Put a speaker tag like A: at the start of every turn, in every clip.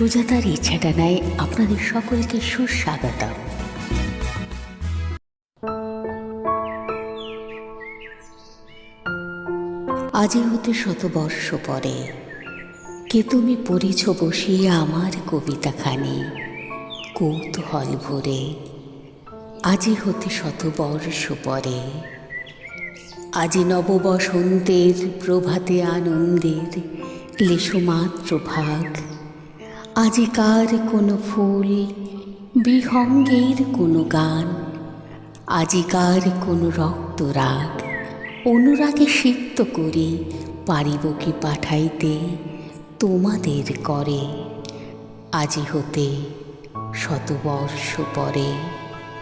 A: সুজাতার ইচ্ছাটা নাই আপনাদের সকলকে সুস্বাগতম আজি হতে শতবর্ষ পরে, কে তুমি পড়েছ বসিয়ে আমার কবিতাখানি, কৌতূহল ভরে? আজি হতে শতবর্ষ পরে, আজি নববসন্তের প্রভাতে আনন্দের লেশমাত্র ভাগ। আজিকার কোনো ফুল, বিহঙ্গের কোনো গান, আজিকার কোনো রক্তরাগ, অনুরাগে সিক্ত করে পারিব কি পাঠাইতে, তোমাদের করে, আজি হতে শতবর্ষ পরে।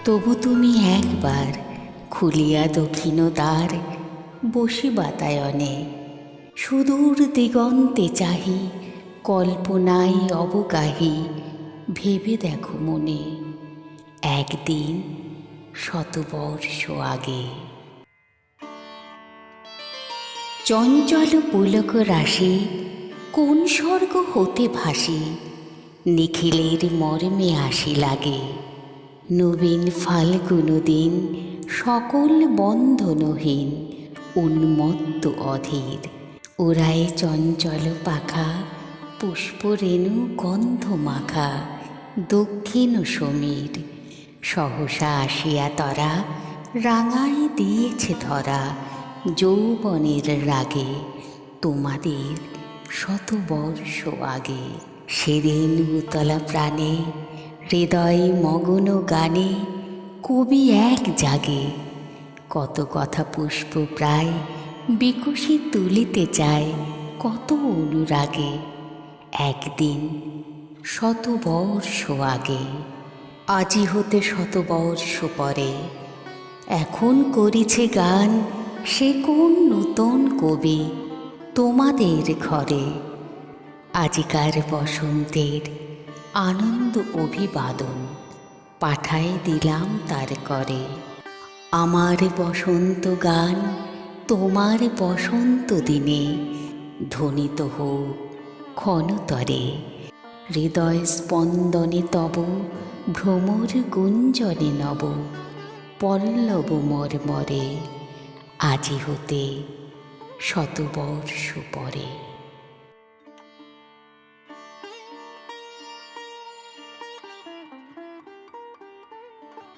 A: তবু তুমি একবার খুলিয়া দক্ষিণ দ্বার বসি বাতায়নে সুদূর দিগন্তে চাহি কল্পনায় অবগাহী, ভেবে দেখো মনে, একদিন শতবর্ষ আগে। চঞ্চল পুলক রাশি কোন স্বর্গ হতে ভাসি, নিখিলের মর্মে আসি লাগে। নবীন ফাল্গুন দিন সকল বন্ধনহীন, উন্মত্ত অধীর। ওরায় চঞ্চল পাখা পুষ্পরেণু গন্ধ মাখা দক্ষিণ সমীর। সহসা আসিয়া তরা রাঙাই দিয়েছে ধরা যৌবনের রাগে তোমাদের শত বর্ষ আগে। সেদিন উতলা প্রাণে, হৃদয় মগন গানে, কবি এক জাগে। কত কথা পুষ্প প্রায় বিকশি তুলিতে চায়, কত অনুরাগে। একদিন শত বর্ষ আগে, আজি হতে শত বর্ষ পরে, এখন করিছে গান সে কোন নূতন কবি তোমাদের ঘরে। আজিকার বসন্তের আনন্দ অভিবাদন পাঠাই দিলাম তার করে। আমার বসন্ত গান তোমার বসন্ত দিনে ধ্বনিত হোক। ক্ষণতরে। হৃদয় স্পন্দনে তব ভ্রমর গুঞ্জনে নব। পল্লব মর্মরে আজি হতে শতবর্ষ পরে।